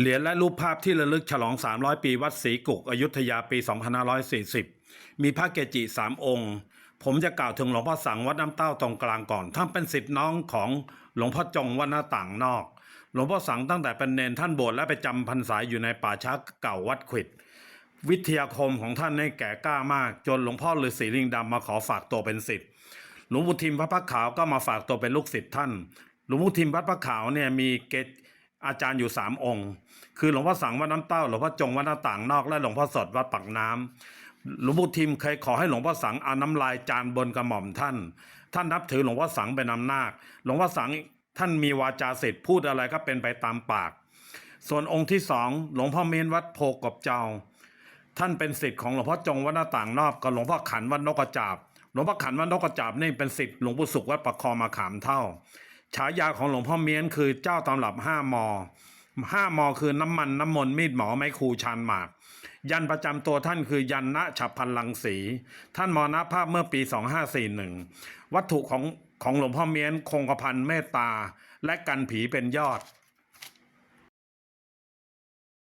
เหรียญและรูปภาพที่ระลึกฉลอง 300 ปีวัดศรีกุก อยุธยาปี 2540 มีพระเกจิสามองค์ ผมจะกล่าวถึงหลวงพ่อสังวัดน้ำเต้าตรงกลางก่อน ท่านเป็นสิทธิ์น้องของหลวงพ่อจงวัดหน้าต่างนอก หลวงพ่อสังตั้งแต่เป็นเนนท่านบวชและไปจำพรรษาอยู่ในป่าช้าเก่าวัดขวิด วิทยาคมของท่านให้แก่กล้ามาก จนหลวงพ่อฤาษีลิงดำมาขอฝากตัวเป็นศิษย์หลวงปู่ทิมพระพักขาวก็มาฝากตัวเป็นลูกศิษย์ท่าน หลวงปู่ทิมวัดพระขาวเนี่ยมีเกจ อาจารย์อยู่สามองค์ คือหลวงพ่อสังวัดน้ำเต้าหลวงพ่อจงวัดหน้าต่างนอกและหลวงพ่อสดวัดปักน้ำหลวงปู่ทิมเคยขอให้หลวงพ่อสังเอาน้ำลายจานบนกระหม่อมท่าน ท่านนับถือหลวงพ่อสังเป็นอำนาจหลวงพ่อสังท่านมีวาจาเสิทธิ์พูดอะไรก็เป็นไปตามปาก ส่วนองค์ที่สองหลวงพ่อเมนวัดโพกบเจ้า ท่านเป็นศิษย์ของหลวงพ่อจงวัดหน้าต่างนอกกับหลวงพ่อขันวัดนกกระจาบ หลวงพ่อขันวัดนกกระจาบนี่เป็นศิษย์หลวงปู่สุขวัดประคอมาขามเท่า ฉายาของหลวงพ่อเมียนคือเจ้าตำรับห้ามอห้ามอคือน้ำมันน้ำมนต์มีดหมอไม้ครูชานหมาก ยันประจำตัวท่านคือยันณฉับพันลังสี ท่านมรณภาพเมื่อปี 2541 วัตถุของของหลวงพ่อเมียนคงกระพันเมตตา และกันผีเป็นยอด